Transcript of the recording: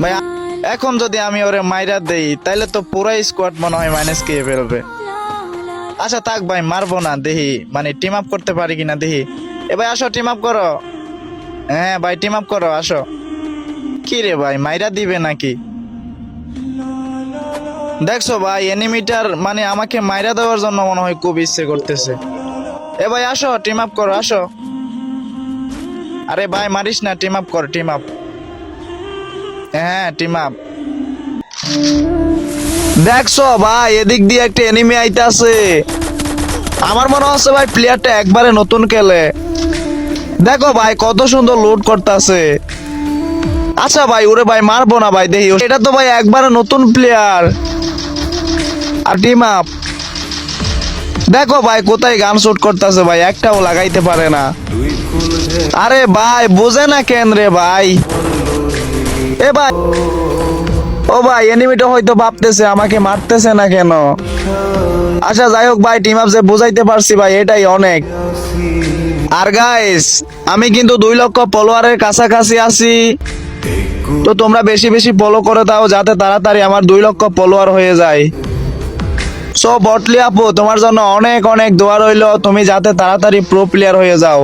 ভাই এখন যদি আমি ওরে মাইরা দেই, তাইলে তো পুরাই স্কোয়াড মনে হয় মাইনাস খেয়ে ফেলবে। আচ্ছা থাক ভাই, মারবো না দেখি মানে টিম আপ করতে পারি কিনা দেখি এ ভাই, আসো টিম আপ করো। হ্যাঁ ভাই টিম আপ করো, আসো। কি রে ভাই, মাইরা দিবে নাকি? দেখছ ভাই এনিমিটার মানে আমাকে মাইরা দেওয়ার জন্য মনে হয় খুব ইচ্ছে করতেছে। এ ভাই, আসো টিম আপ করো, আসো। আরে ভাই, মারিস না টিম আপ কর টিম আপ হ্যাঁ টিম আপ দেখছ ভাই, এদিক দিয়ে একটা এনিমি আইতাছে। আমার মনে হচ্ছে ভাই প্লেয়ারটা একবারে নতুন খেলে। দেখো ভাই, কত সুন্দর লুট করতেছে। আচ্ছা ভাই, ওরে ভাই, মারবো না ভাই, দেখি। এটা তো ভাই একবারে নতুন প্লেয়ার আর টিম আপ দেখো ভাই, কোথায় গান শুট করতেছে ভাই, একটাও লাগাইতে পারে না। আরে ভাই, বোঝে না কেন রে ভাই? এ ভাই। ও ভাই এনিমিটা হয়তো ভাবতেছে, আমাকে মারতেছে না কেন? আচ্ছা যাই হোক ভাই টিম আপ যে বুঝাইতে পারছি ভাই, এটাই অনেক। আর গাইস আমি কিন্তু দুই লক্ষ ফলোয়ারের কাছাকাছি আছি। তো তোমরা বেশি বেশি ফলো করে দাও যাতে তাড়াতাড়ি আমার দুই লক্ষ ফলোয়ার হয়ে যায়। সো বটলি আপু, তোমার জন্য অনেক অনেক দোয়া রইল। তুমি যাতে তাড়াতাড়ি প্রো প্লেয়ার হয়ে যাও।